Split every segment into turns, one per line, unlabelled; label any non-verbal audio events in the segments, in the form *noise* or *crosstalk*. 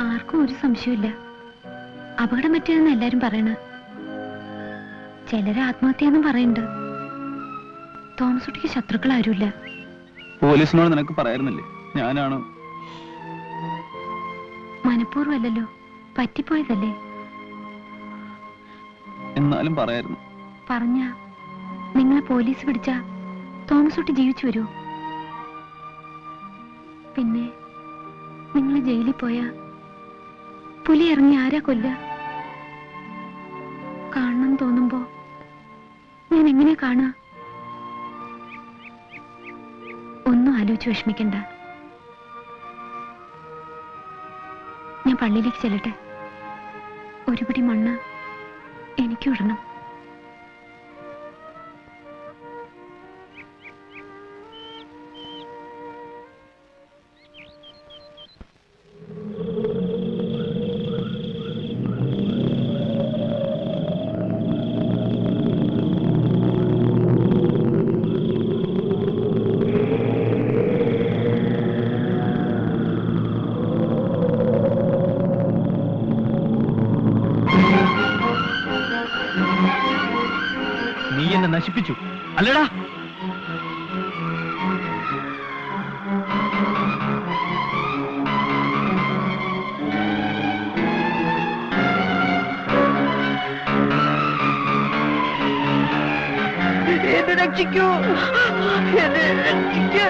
ആർക്കും ഒരു സംശയമില്ല അപകടം പറ്റിയതെന്ന് എല്ലാരും പറയണ. ചിലര് ആത്മഹത്യാന്നും പറയുന്നുണ്ട്. തോമസ് കുട്ടിക്ക് ശത്രുക്കൾ ആരുമില്ല.
പോലീസിനോട് നിനക്ക് പറയായിരുന്നില്ലേ ഞാനാണ്.
മനഃപൂർവമല്ലല്ലോ. പറ്റിപ്പോയതല്ലേ?
എന്നാലും പറയായിരുന്നു.
പറഞ്ഞ. നിങ്ങളെ പോലീസ് പിടിച്ച തോമസ് കുട്ടി ജീവിച്ചു വരൂ. പിന്നെ നിങ്ങൾ ജയിലിൽ പോയാ പുലി ഇറങ്ങി ആരാ കൊല്ല കാണണം തോന്നുമ്പോ ഞാൻ എങ്ങനെ കാണാ ഒന്നും ആലോചിച്ച് വിഷമിക്കണ്ട. ഞാൻ പള്ളിയിലേക്ക് ചെല്ലട്ടെ? ഒരു പിടി മണ്ണ് എനിക്കും ഇടണം
അല്ലടാ.
എന്നെ രക്ഷിക്കൂ. എന്നെ രക്ഷിക്കൂ.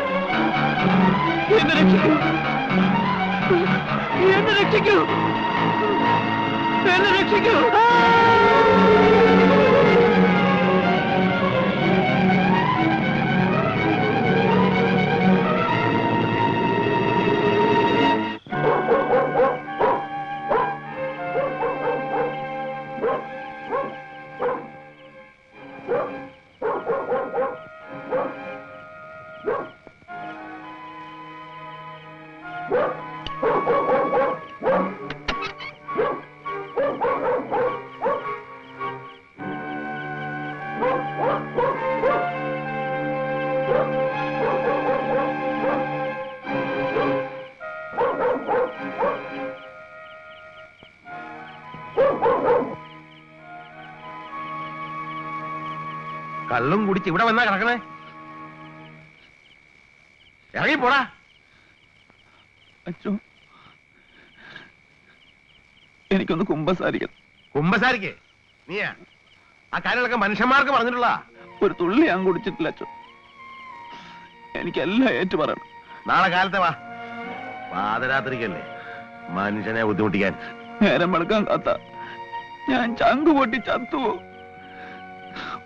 എന്നെ രക്ഷിക്കൂ.
എന്നെ രക്ഷിക്കൂ. എന്നെ രക്ഷിക്കൂ.
കള്ളും കുടിച്ച് ഇവിടെ വന്നാ കിടക്കണേ. ഇറങ്ങി പോടാ.
അച്ഛോ എനിക്കൊന്ന് കുമ്പസാരിക്കണം.
കുമ്പസാരിക്കേ. നീയാ. ആ കാര്യങ്ങളൊക്കെ മനുഷ്യന്മാർക്ക് പറഞ്ഞിട്ടുള്ള
ഒരു തുള്ളി ഞാൻ കുടിച്ചിട്ടില്ല അച്ഛോ. എനിക്കെല്ലാം ഏറ്റു പറയണം.
നാളെ കാലത്തെ വാ. പാതരാത്രിക്കല്ലേ. മനുഷ്യനെ ബുദ്ധിമുട്ടിക്കാൻ.
നേരം വെളുക്കാൻ കാത്ത. ഞാൻ ചങ്ക് പൊട്ടി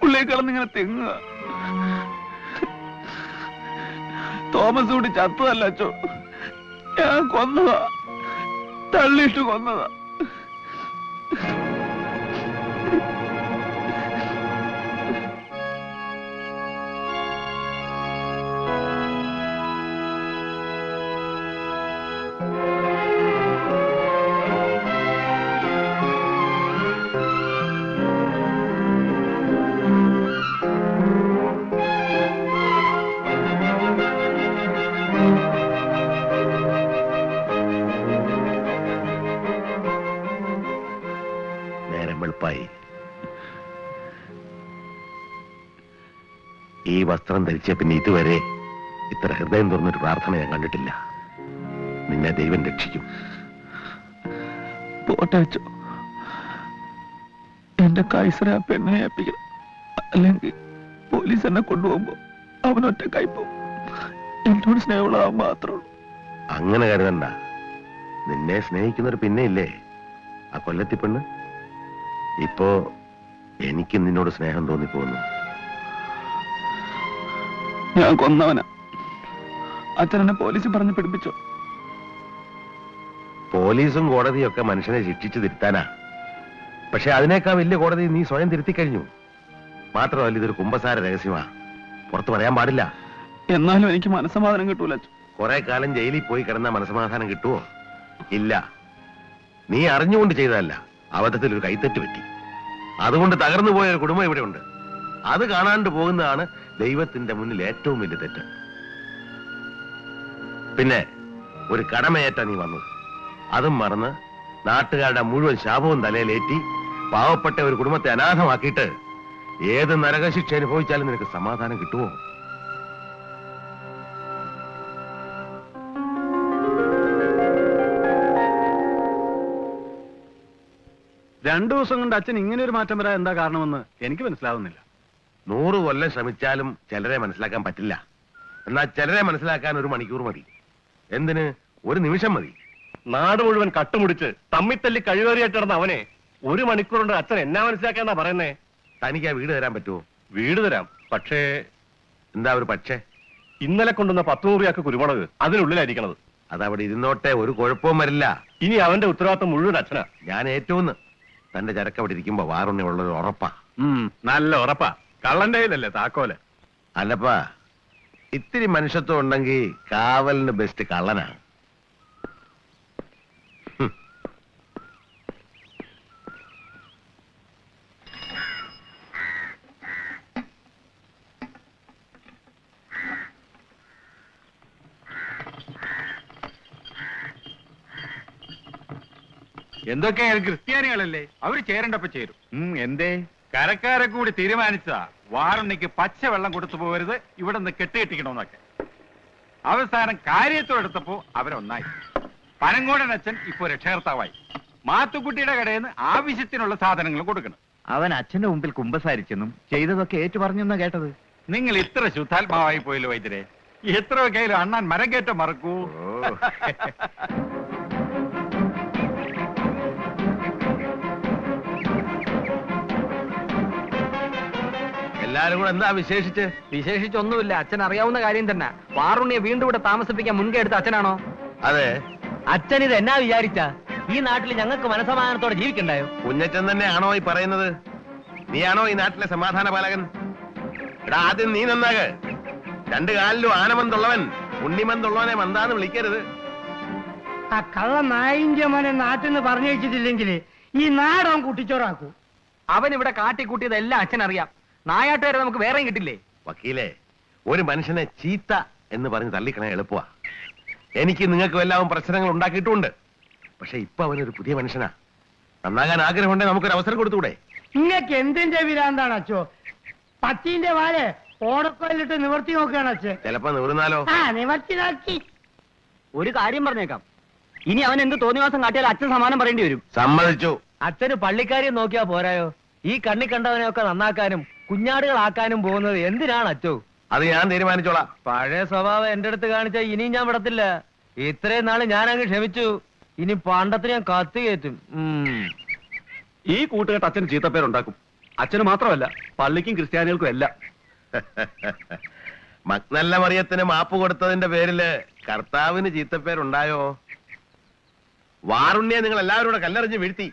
ചത്തുവോ ഉള്ളിൽ കിടന്നിങ്ങനെ തെങ്ങുക. തോമസ് കൂടി ചത്തതല്ല അച്ചോ. ഞാൻ കൊന്നതാ. തള്ളിയിട്ട് കൊന്നതാ.
വസ്ത്രം ധരിച്ച പിന്നെ ഇതുവരെ ഇത്ര ഹൃദയം തുറന്നൊരു പ്രാർത്ഥന ഞാൻ കണ്ടിട്ടില്ല. നിന്നെ ദൈവം രക്ഷിക്കും.
എന്റെ കൈസര പെണ്ണെ ഏൽപ്പിക്കണം. അല്ലെങ്കിൽ പോലീസ് എന്നെ കൊണ്ടുപോകുമ്പോ അവനൊറ്റ കൈപ്പോ എന്നോട് സ്നേഹമുള്ളതാവും മാത്രമുള്ളൂ
അങ്ങനെ കരുതണ്ട. നിന്നെ സ്നേഹിക്കുന്നൊരു പിന്നെ ഇല്ലേ? ആ കൊല്ലത്തി പെണ്ണ്? ഇപ്പോ എനിക്ക് നിന്നോട് സ്നേഹം തോന്നിപ്പോകുന്നു.
ഞാൻ കൊന്നവനാ. അച്ഛനെന്നെ പോലീസ് പറഞ്ഞ് പിടിപ്പിച്ചോ.
പോലീസും കോടതിയും ഒക്കെ മനുഷ്യനെ ശിക്ഷിച്ചു തിരുത്താനാ. പക്ഷെ അതിനേക്കാൾ വലിയ കോടതി നീ സ്വയം തിരുത്തി കഴിഞ്ഞു. മാത്രമല്ല ഇതൊരു കുമ്പസാര രഹസ്യമാ. പുറത്തു പറയാൻ പാടില്ല.
എന്നാലും എനിക്ക് മനസ്സമാധാനം കിട്ടൂല
കൊറേ കാലം ജയിലിൽ പോയി കിടന്ന മനസ്സമാധാനം കിട്ടുമോ ഇല്ല. നീ അറിഞ്ഞുകൊണ്ട് ചെയ്തതല്ല. അബദ്ധത്തിൽ ഒരു കൈത്തെറ്റ് പറ്റി. അതുകൊണ്ട് തകർന്നു പോയ ഒരു കുടുംബം ഇവിടെ ഉണ്ട് അത് കാണാണ്ട് പോകുന്നതാണ് ദൈവത്തിന്റെ മുന്നിൽ ഏറ്റവും വലിയ തെറ്റ്. പിന്നെ ഒരു കടമയേറ്റ നീ വന്നത് അതും മറന്ന് നാട്ടുകാരുടെ മുഴുവൻ ശാപവും തലയിലേറ്റി പാവപ്പെട്ട ഒരു കുടുംബത്തെ അനാഥമാക്കിയിട്ട് ഏത് നരകശിക്ഷ അനുഭവിച്ചാലും നിനക്ക് സമാധാനം കിട്ടുമോ
രണ്ടു ദിവസം കൊണ്ട് അച്ഛൻ ഇങ്ങനെ ഒരു മാറ്റം വരാൻ എന്താ കാരണമെന്ന് എനിക്ക് മനസ്സിലാവുന്നില്ല.
നൂറ് കൊല്ലം ശ്രമിച്ചാലും ചിലരെ മനസ്സിലാക്കാൻ പറ്റില്ല. എന്നാൽ ചിലരെ മനസ്സിലാക്കാൻ ഒരു മണിക്കൂർ മതി. എന്തിന്? ഒരു നിമിഷം മതി.
നാട് മുഴുവൻ കട്ടുമുടിച്ച് തമ്മിത്തല്ലി കഴിവേറിയായിട്ട് നടന്ന അവനെ ഒരു മണിക്കൂർ കൊണ്ട് അച്ഛൻ എന്നാ മനസ്സിലാക്കാന്നാ പറയുന്നേ?
തനിക്ക് ആ വീട് തരാൻ പറ്റുമോ?
വീട് തരാം. പക്ഷേ
എന്താ ഒരു പക്ഷേ?
ഇന്നലെ കൊണ്ടുവന്ന പത്ത് നൂറിയാക്ക് കുരുമുളക് അതിനുള്ളിലായിരിക്കണത്.
അതവിടെ ഇരുന്നോട്ടെ ഒരു കുഴപ്പവും വരില്ല.
ഇനി അവന്റെ ഉത്തരവാദിത്തം മുഴുവൻ അച്ഛനാ.
ഞാൻ ഏറ്റവും തന്റെ ചരക്ക് അവിടെ ഇരിക്കുമ്പോ വാറുണ്ണിയുള്ളൊരു ഉറപ്പാ.
ഉം, നല്ല ഉറപ്പാ. കള്ളന്റെ കയ്യിലല്ലേ താക്കോൽ?
അല്ലപ്പാ ഇത്തിരി മനുഷ്യത്വം ഉണ്ടെങ്കിൽ കാവലിന് ബെസ്റ്റ് കള്ളനാണ്. എന്തൊക്കെയാണ്
എന്തൊക്കെയായാലും ക്രിസ്ത്യാനികളല്ലേ അവർ ചേരണ്ടപ്പോ ചേരും. എന്തേ? കരക്കാരെ കൂടി തീരുമാനിച്ചതാ. വാറണ്ണിക്ക് പച്ചവെള്ളം കൊടുത്തു പോകരുത്. ഇവിടെ നിന്ന് കെട്ടുകെട്ടിക്കണമെന്നൊക്കെ അവസാനം കാര്യത്തോടെടുത്തപ്പോ അവരൊന്നായി. പനങ്കോടൻ അച്ഛൻ ഇപ്പോ രക്ഷകർത്താവായി. മാത്തുക്കുട്ടിയുടെ കടയിൽ നിന്ന് ആവശ്യത്തിനുള്ള സാധനങ്ങൾ കൊടുക്കണം.
അവൻ അച്ഛന്റെ മുമ്പിൽ കുമ്പസാരിച്ചെന്നും ചെയ്തതൊക്കെ ഏറ്റു പറഞ്ഞെന്നാ കേട്ടത്.
നിങ്ങൾ ഇത്ര ശുദ്ധാത്മാവായി പോയല്ലോ വൈദ്യരെ. എത്രയൊക്കെ അണ്ണാൻ മരം കയറ്റം മറക്കൂ.
എല്ലാരും കൂടെ എന്താ വിശേഷിച്ച്?
വിശേഷിച്ചൊന്നുമില്ല. അച്ഛൻ അറിയാവുന്ന കാര്യം തന്നെ. വാറുണ്ണിയെ വീണ്ടും ഇവിടെ താമസിപ്പിക്കാൻ മുൻകൈ എടുത്ത അച്ഛനാണോ?
അതെ.
അച്ഛൻ ഇത് എന്നാ വിചാരിച്ച? ഈ നാട്ടിൽ ഞങ്ങൾക്ക് മനസമാധാനത്തോടെ ജീവിക്കണ്ടായോ?
കുഞ്ഞച്ചൻ തന്നെയാണോ ഈ പറയുന്നത്? നീയാണോ ഈ നാട്ടിലെ സമാധാന പാലകൻ എടാ ആദ്യം നീ നന്നാക്. രണ്ടു കാലിലും ആനമന്തുള്ളവൻ ഉണ്ണിമന്തുള്ളവനെ മന്താന്ന് വിളിക്കരുത്.
ആ കള്ള നായിന്റെ മോനെ നാട്ടിൽ നിന്ന് പറഞ്ഞു വെച്ചിട്ടില്ലെങ്കിൽ ഈ നാടൻ കുട്ടിച്ചോറാക്കൂ.
അവൻ ഇവിടെ കാട്ടിക്കൂട്ടിയതെല്ലാം അച്ഛനറിയാം. അച്ഛൻ അറിയാം നായാട്ടുകാരെ നമുക്ക് വേറെയും കിട്ടില്ലേ?
വക്കീലേ ഒരു മനുഷ്യനെ ചീത്ത എന്ന് പറഞ്ഞ് തള്ളിക്കണ എളുപ്പമാ. എനിക്ക് നിങ്ങൾക്ക് എല്ലാവരും പ്രശ്നങ്ങൾ ഉണ്ടാക്കിയിട്ടുണ്ട്. പക്ഷെ ഇപ്പൊ അവനൊരു പുതിയ മനുഷ്യനാ. നന്നാകാൻ ആഗ്രഹമുണ്ടെങ്കിൽ നമുക്കൊരു അവസരം കൊടുത്തൂടെ?
നിങ്ങൾക്ക് എന്തിന്റെ വിരാന്താണ് അച്ഛോ. പത്തിന്റെ വാൽ ഓടക്കോലിട്ട് നിവർത്തി നോക്കുകയാണ് അച്ഛൻ.
ചിലപ്പോ നിവർന്നാലോ?
ആ നിവർത്തി നോക്കി.
ഒരു കാര്യം പറഞ്ഞേക്കാം. ഇനി അവൻ എന്ത് തോന്നിവാസം കാട്ടിയാൽ അച്ഛൻ സമാനം പറയേണ്ടി വരും.
സമ്മതിച്ചു.
അച്ഛന് പള്ളിക്കാരിയെ നോക്കിയാ പോരായോ? ഈ കണ്ണി കണ്ടവനെയൊക്കെ നന്നാക്കാനും കുഞ്ഞാടുകളാക്കാനും പോകുന്നത് എന്തിനാണ് അച്ചോ?
അത് ഞാൻ തീരുമാനിച്ചോളാം.
പഴയ സ്വഭാവം എന്റെ അടുത്ത് കാണിച്ചാ ഇനിയും ഞാൻ വിടത്തില്ല. ഇത്രയും നാൾ ഞാൻ അങ്ങ് ക്ഷമിച്ചു. ഇനി പണ്ടത്തിന് ഞാൻ കത്തി കയറ്റും.
ഈ കൂട്ടുകെട്ട് അച്ഛന് ചീത്തപ്പേരുണ്ടാക്കും. അച്ഛന് മാത്രമല്ല പള്ളിക്കും ക്രിസ്ത്യാനികൾക്കും എല്ലാം. *laughs*
മക്നല്ല മറിയത്തിന് മാപ്പ് കൊടുത്തതിന്റെ പേരിൽ കർത്താവിന് ചീത്തപ്പേരുണ്ടായോ? വാറുണ്ണിയെ നിങ്ങൾ എല്ലാവരും കൂടെ കല്ലെറിഞ്ഞ് വീഴ്ത്തി.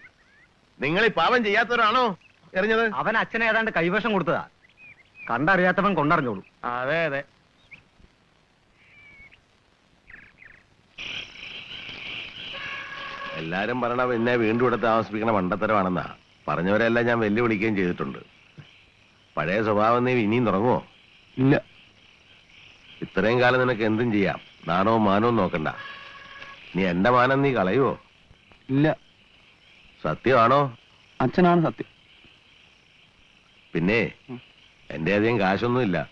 നിങ്ങൾ ഈ പാവം ചെയ്യാത്തവരാണോ? എറിഞ്ഞത്?
അവൻ അച്ഛനെ ഏതാണ്ട് കൈവശം കൊടുത്തതാ. കണ്ടറിയാത്തവൻ കൊണ്ടറിഞ്ഞോളൂ.
അതെ അതെ.
എല്ലാരും പറയണ എന്നെ വീണ്ടും ഇവിടെ താമസിപ്പിക്കണ മണ്ടത്തരമാണെന്നാ. പറഞ്ഞവരെല്ലാം ഞാൻ വെല്ലുവിളിക്കുകയും ചെയ്തിട്ടുണ്ട്. പഴയ സ്വഭാവം നീ ഇനിയും തുടങ്ങുമോ
ഇല്ല.
ഇത്രയും കാലം നിനക്ക് എന്തും ചെയ്യാം. നാണവും മാനവും നോക്കണ്ട. നീ എന്റെ മാനം നീ കളയുവോ?
ഇല്ല.
സത്യമാണോ?
അച്ഛനാണ് സത്യം.
പിന്നെ എന്റെ അധികം കാശൊന്നുമില്ല.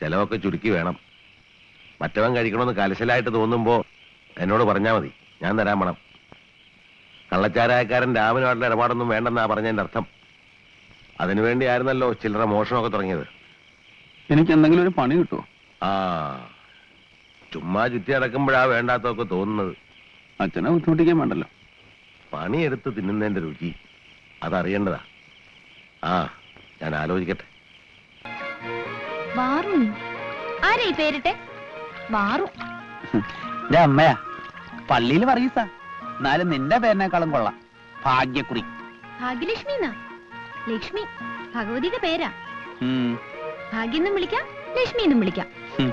ചെലവൊക്കെ ചുരുക്കി വേണം. മറ്റവൻ കഴിക്കണമെന്ന് കലശലായിട്ട് തോന്നുമ്പോ എന്നോട് പറഞ്ഞാ മതി. ഞാൻ തരാൻ വേണം കള്ളച്ചാരായക്കാരൻ രാമനുമായിട്ടുള്ള ഇടപാടൊന്നും വേണ്ടെന്നാ പറഞ്ഞതിന്റെ അർത്ഥം. അതിനുവേണ്ടി ആയിരുന്നല്ലോ ചില്ലറ മോഷണമൊക്കെ തുടങ്ങിയത്.
എനിക്ക് എന്തെങ്കിലും ഒരു പണി കിട്ടുമോ
ആ ചുമ്മാ ചുറ്റി നടക്കുമ്പോഴാ വേണ്ടാത്തൊക്കെ തോന്നുന്നത്.
അച്ഛനെ ബുദ്ധിമുട്ടിക്കാൻ വേണ്ടല്ലോ.
പണിയെടുത്ത് തിന്നുന്നതിന്റെ രുചി അതറിയേണ്ടതാ. ആ ഞാൻ ആലോചിക്കട്ടെ.
വാറു. ആരാ ഈ പേരിട്ടെ? വാറു.
അമ്മയാ പള്ളിയിൽ പറയൂസാ എന്നാലും നിന്റെ പേരിനേക്കാളും കൊള്ളാം. ഭാഗ്യക്കുറി.
ഭാഗ്യലക്ഷ്മി എന്നാ ലക്ഷ്മി ഭഗവതിയുടെ പേരാ.
ഉം.
ഭാഗ്യം എന്നും വിളിക്കാം ലക്ഷ്മി എന്നും വിളിക്കാം.
ഉം.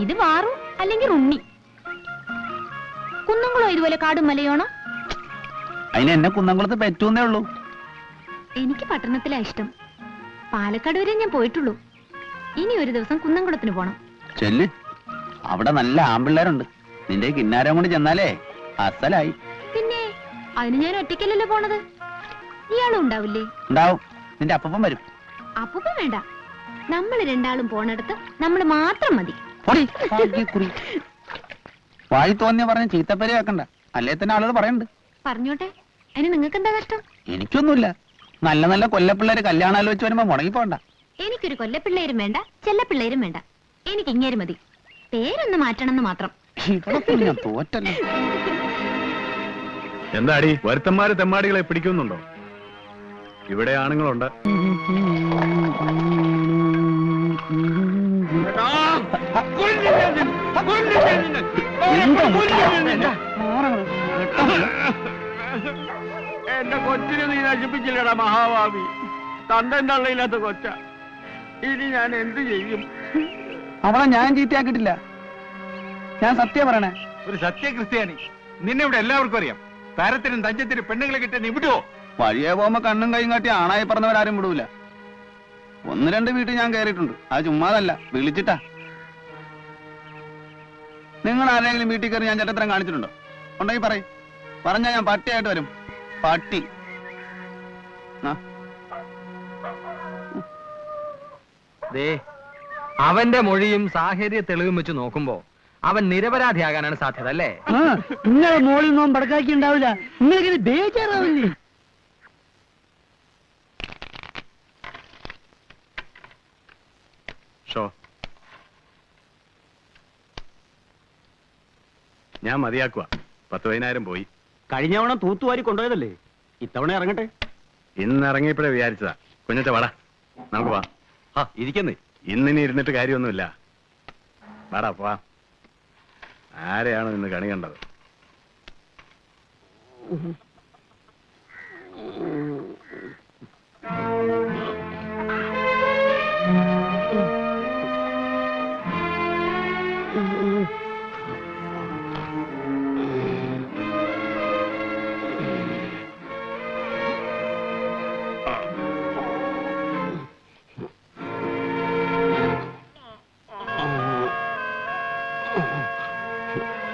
ഇത് വാറു അല്ലെങ്കിൽ ഉണ്ണി? കുന്നംകുളം ഇതുപോലെ കാടും മലയോണോ?
അതിന് എന്നെ കുന്നംകുളത്ത് പറ്റൂന്നേ ഉള്ളൂ.
എനിക്ക് പട്ടണത്തിലാ ഇഷ്ടം. പാലക്കാട് വരെ ഞാൻ പോയിട്ടുള്ളൂ. ഇനി ഒരു ദിവസം കുന്നംകുളത്തിന് പോണം.
ചെല്ല്. അവിടെ നല്ല ആമ്പിള്ളേരുണ്ട്. നിന്റെ കിന്നാരം കൊണ്ട് ചെന്നാലേ അസലായി.
പിന്നെ അതിന് ഞാൻ ഒറ്റയ്ക്കല്ലല്ലോ പോണത്? ഇയാളും ഉണ്ടാവില്ലേ?
ഉണ്ടാവും. നിന്റെ അപ്പം വരും.
അപ്പം വേണ്ട. നമ്മൾ രണ്ടാളും പോണടത്ത് നമ്മൾ മാത്രം മതി.
വായി തോന്നിയ പറഞ്ഞ ചീത്തപ്പേര് വെക്കണ്ട അല്ലേ തന്നെ ആളുകൾ പറയണ്ട്
പറഞ്ഞോട്ടെ. അതിന് നിങ്ങൾക്ക് എന്താ കഷ്ടം?
എനിക്കൊന്നുമില്ല. നല്ല നല്ല കൊല്ലപ്പിള്ളേര് കല്യാണം ആലോചിച്ച് വരുമ്പോ മുടങ്ങി പോണ്ട
എനിക്കൊരു കൊല്ലപ്പിള്ളേരും വേണ്ട ചെല്ലപ്പിള്ളേരും വേണ്ട. എനിക്ക് ഇങ്ങേര് മതി. പേരൊന്ന് മാറ്റണമെന്ന് മാത്രം.
ഇവിടെ പിന്നെ ഞാൻ തോറ്റല്ലോ.
എന്താടി? വരുത്തന്മാര് തെമ്മാടികളെ പിടിക്കുന്നുണ്ടോ? ഇവിടെ ആണുങ്ങളുണ്ട്.
എന്റെ കൊച്ചിനെ നീ നശിപ്പിച്ചില്ലടാ മഹാഭാവി തന്തൻ തള്ളയില്ലാത്ത കൊച്ച. ഇനി ഞാൻ എന്ത് ചെയ്യും?
അവളെ ഞാൻ ചീത്തയാക്കിട്ടില്ല ഞാൻ സത്യം പറയണേ.
ഒരു സത്യ ക്രിസ്ത്യാനി നിന്നെ ഇവിടെ എല്ലാവർക്കും അറിയാം. താരത്തിനും തഞ്ചത്തിനും പെണ്ണുങ്ങളെ കിട്ടാൻ നീ വിടുവോ?
വഴിയെ പോകുമ്പോ കണ്ണും കൈയും കാട്ടി ആണായി പറഞ്ഞവരാരും വിടൂല. ഒന്ന് രണ്ട് വീട്ടിൽ ഞാൻ കയറിയിട്ടുണ്ട്. അത് ചുമ്മാതല്ല. വിളിച്ചിട്ടാ. നിങ്ങൾ ആരെങ്കിലും വീട്ടിൽ കയറി ഞാൻ ചേട്ടത്തരം കാണിച്ചിട്ടുണ്ടോ? ഉണ്ടെങ്കിൽ പറയും. പറഞ്ഞാൽ ഞാൻ പട്ടിയായിട്ട് വരും. പട്ടി.
ദേ അവന്റെ മൊഴിയും സാഹചര്യ തെളിവും വെച്ച് നോക്കുമ്പോ അവൻ നിരപരാധിയാകാനാണ് സാധ്യത അല്ലേ
നിങ്ങളെ മോളിൽ നോം പടക്കാക്കി ഉണ്ടാവില്ല. നിങ്ങൾക്ക് ബേജാറാവില്ലേ?
ഷോ. ഞാൻ മതിയാക്കുക പത്ത് പതിനായിരം പോയി.
കഴിഞ്ഞ തവണ തൂത്തുവാരി കൊണ്ടുപോയതല്ലേ? ഇത്തവണ ഇറങ്ങട്ടെ.
ഇന്ന് ഇറങ്ങിയപ്പോഴേ വിചാരിച്ചതാ. കുഞ്ഞത്തെ വാടാ. നമുക്ക് വാ.
ആ ഇരിക്കുന്നേ.
ഇന്നിനി ഇരുന്നിട്ട് കാര്യമൊന്നുമില്ല. വാടാ പോവാ. ആരെയാണ് ഇന്ന് കണി കണ്ടത്? Thank you.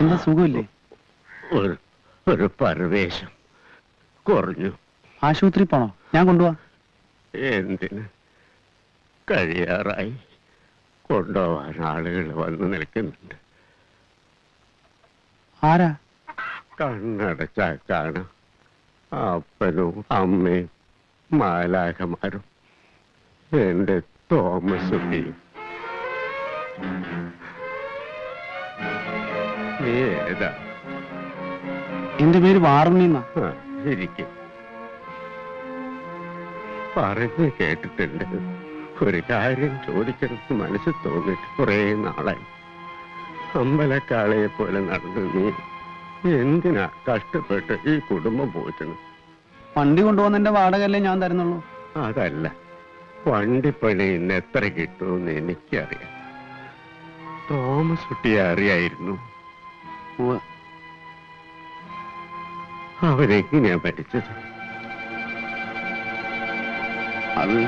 എന്താ സുഖമില്ലേ?
ഒരു ഒരു പരവേശം. കുറഞ്ഞു.
ആശുപത്രി പോണോ? ഞാൻ കൊണ്ടുപോവാ
എന്തിന്? കഴിയാറായി. കൊണ്ടുപോവാൻ ആളുകൾ വന്ന് നിൽക്കുന്നുണ്ട്.
ആരാ?
കണ്ണടച്ചാൽ കാണാം. അപ്പനും അമ്മയും മാലാഖമാരും. എന്റെ തോമസ്. ഉണ്ണിയും നീ ഏതാ
എന്റെ പേര് വാറുണ്ണിന്നാ
ഇരിക്ക് പറഞ്ഞു കേട്ടിട്ടുണ്ട്. ഒരു കാര്യം ചോദിക്കണമെന്ന് മനസ്സിൽ തോന്നിട്ട് കുറെ നാളായി. അമ്പലക്കാളയെ പോലെ നടന്നു നീ എന്തിനാ കഷ്ടപ്പെട്ട് ഈ കുടുംബം പോറ്റണം
വണ്ടി കൊണ്ടുപോകുന്നതിന്റെ വാടകയല്ലേ ഞാൻ തരുന്നുള്ളൂ.
അതല്ല വണ്ടിപ്പണി ഇന്ന് എത്ര കിട്ടുമെന്ന് എനിക്കറിയാം. തോമസ് കുട്ടിയെ അറിയായിരുന്നു.
ഉവ്വ്.
അവനെങ്ങനെയാ പഠിച്ചത്?
അത്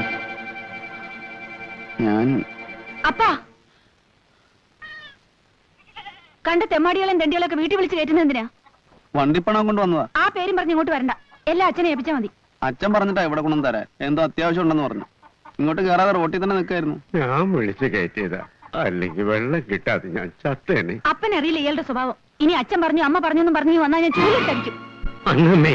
ഞാൻ
അപ്പാ. കണ്ട തെമ്മാടികളെയും തെണ്ടികളൊക്കെ വീട്ടിൽ വിളിച്ച് കയറ്റുന്ന എന്തിനാ?
വണ്ടിപ്പണം കൊണ്ട് വന്നതാ.
ആ പേരും പറഞ്ഞ് ഇങ്ങോട്ട് വരണ്ട. എല്ലാ അച്ഛനെ ഏൽപ്പിച്ചാ മതി.
അച്ഛൻ പറഞ്ഞിട്ടാ ഇവിടെ കൊണ്ടു തരാൻ എന്തോ അത്യാവശ്യം ഉണ്ടെന്ന് പറഞ്ഞു. ഇങ്ങോട്ട് കയറാതെ റോട്ടിൽ തന്നെ നിൽക്കായിരുന്നു.
ഞാൻ വിളിച്ചു കയറ്റിയതാ. അല്ലെങ്കിൽ വെള്ളം കിട്ടാതെ ഞാൻ ചത്തേനെ.
അപ്പനറിയില്ല ഇയാളുടെ സ്വഭാവം. ഇനി അച്ഛൻ പറഞ്ഞു അമ്മ പറഞ്ഞു എന്നും പറഞ്ഞു വന്നാൽ ഞാൻ ചൂലിട്ടടിക്കും
അന്നമ്മേ